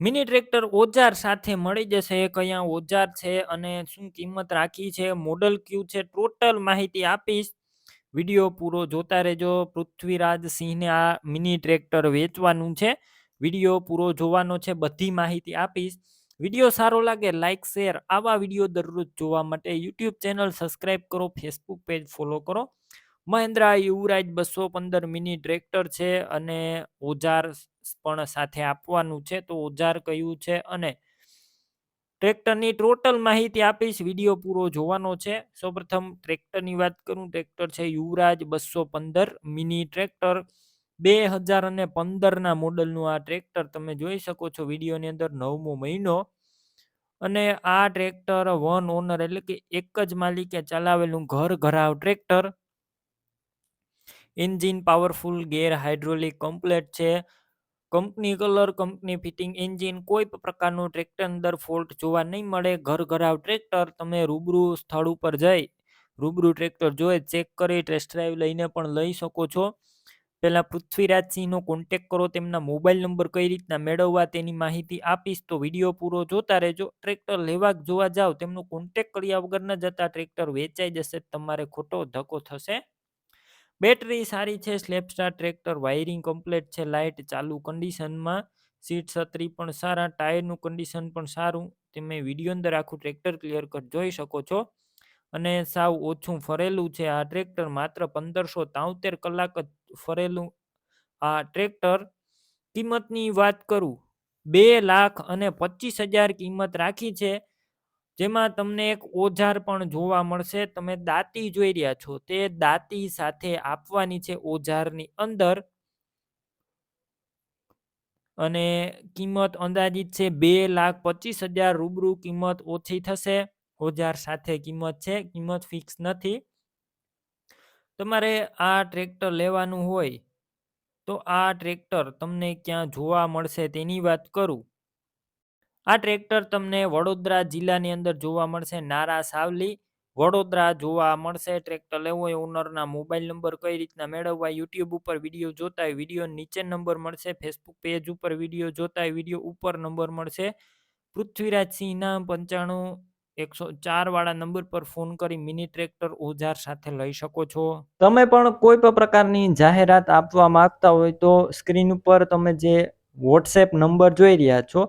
Mini tractor ઓજાર સાથે મળી જશે કયા ઓજાર છે અને શું કિંમત રાખી છે, મોડલ કયું છે, ટોટલ માહિતી આપીશ. વીડિયો પૂરો જોતા રહેજો. પૃથ્વીરાજ સિંહને આ મિની ટ્રેક્ટર વેચવાનું છે. વીડિયો પૂરો જોવાનો છે, બધી માહિતી આપીશ. વીડિયો સારો લાગે લાઇક શેર આવા વીડિયો દરરોજ જોવા માટે યુટ્યુબ ચેનલ સબસ્ક્રાઈબ કરો, ફેસબુક પેજ ફોલો કરો. મહેન્દ્રા યુવરાજ બસો પંદર મિની ટ્રેક્ટર છે અને ઓજાર પણ સાથે આપવાનું છે. તો ઓજાર કયું છે અને ટ્રેક્ટરની ટોટલ માહિતી આપીશ. વીડિયો પૂરો જોવાનો છે. સૌપ્રથમ ટ્રેક્ટરની વાત કરું. ટ્રેક્ટર છે યુવરાજ બસો પંદર મિની ટ્રેક્ટર. બે હજાર અને પંદરના મોડલનું આ ટ્રેક્ટર તમે જોઈ શકો છો વિડીયોની અંદર નવમો મહિનો. અને આ ટ્રેક્ટર વન ઓનર એટલે કે એક જ માલિકે ચલાવેલું ઘર ઘરાવ tractor. Engine powerful, gear hydraulic complete છે. Company colour, company fitting, engine કોઈ પણ પ્રકારનું ટ્રેક્ટર અંદર ફોલ્ટ જોવા નહીં મળે. ઘર ઘરાવ ટ્રેક્ટર, તમે રૂબરૂ સ્થળ ઉપર જઈ રૂબરૂ ટ્રેક્ટર જોઈ ચેક કરી, ટેસ્ટ ડ્રાઈવ લઈને પણ લઈ શકો છો. પહેલાં પૃથ્વીરાજસિંહનો કોન્ટેક કરો, તેમના મોબાઈલ નંબર કઈ રીતના મેળવવા તેની માહિતી આપીશ, તો વીડિયો પૂરો જોતા રહેજો. ટ્રેક્ટર લેવા જોવા જાઓ, તેમનો કોન્ટેક કર્યા વગર ન જતા ટ્રેક્ટર વેચાઈ જશે, તમારે ખોટો ધક્કો થશે. બેટરી સારી છે સ્લેપસ્ટાર ટ્રેક્ટર, વાયરિંગ કમ્પ્લીટ છે, લાઇટ ચાલુ કન્ડિશનમાં, સીટ છત્રી પણ સારા, ટાયરનું કન્ડિશન પણ સારું. તમે વીડિયો અંદર આખું ટ્રેક્ટર ક્લિયર કટ જોઈ શકો છો. અને સાવ ઓછું ફરેલું છે, આ ટ્રેક્ટર માત્ર પંદરસો તાઉતેર કલાક જ ફરેલું. આ ટ્રેક્ટર કિંમતની વાત કરું, બે લાખ અને પચીસ હજાર કિંમત રાખી છે. જેમાં તમને એક ઓજાર પણ જોવા મળશે. તમે દાંતી જોઈ રહ્યા છો. તે દાંતી સાથે આપવાની છે ઓજારની અંદર. અને કિંમત અંદાજિત છે બે લાખ પચીસ હજાર રૂબરૂ કિંમત ઓછી થશે. ઓજાર સાથે કિંમત છે. કિંમત ફિક્સ નથી. તમારે આ ટ્રેક્ટર લેવાનું હોય તો આ ટ્રેક્ટર તમને ક્યાં જોવા મળશે તેની વાત કરું. આ ટ્રેક્ટર તમને વડોદરા જિલ્લાની અંદર જોવા મળશે. નારા સાવલી, વડોદરા જોવા મળશે. ટ્રેક્ટર લેવો હોય, ઓનરના મોબાઈલ નંબર કઈ રીતના મેળવવા, યુટ્યુબ ઉપર વીડિયો જોતા હોય વીડિયો નીચે નંબર મળશે. ફેસબુક પેજ ઉપર વીડિયો જોતા વીડિયો ઉપર નંબર મળશે. પૃથ્વીરાજસિંહના પંચાણું, એકસો ચાર વાળા નંબર પર ફોન કરી મિની ટ્રેક્ટર ઓજાર સાથે લઈ શકો છો. તમે પણ કોઈ પણ પ્રકારની જાહેરાત આપવા માંગતા હોય તો સ્ક્રીન ઉપર તમે જે વોટ્સએપ નંબર જોઈ રહ્યા છો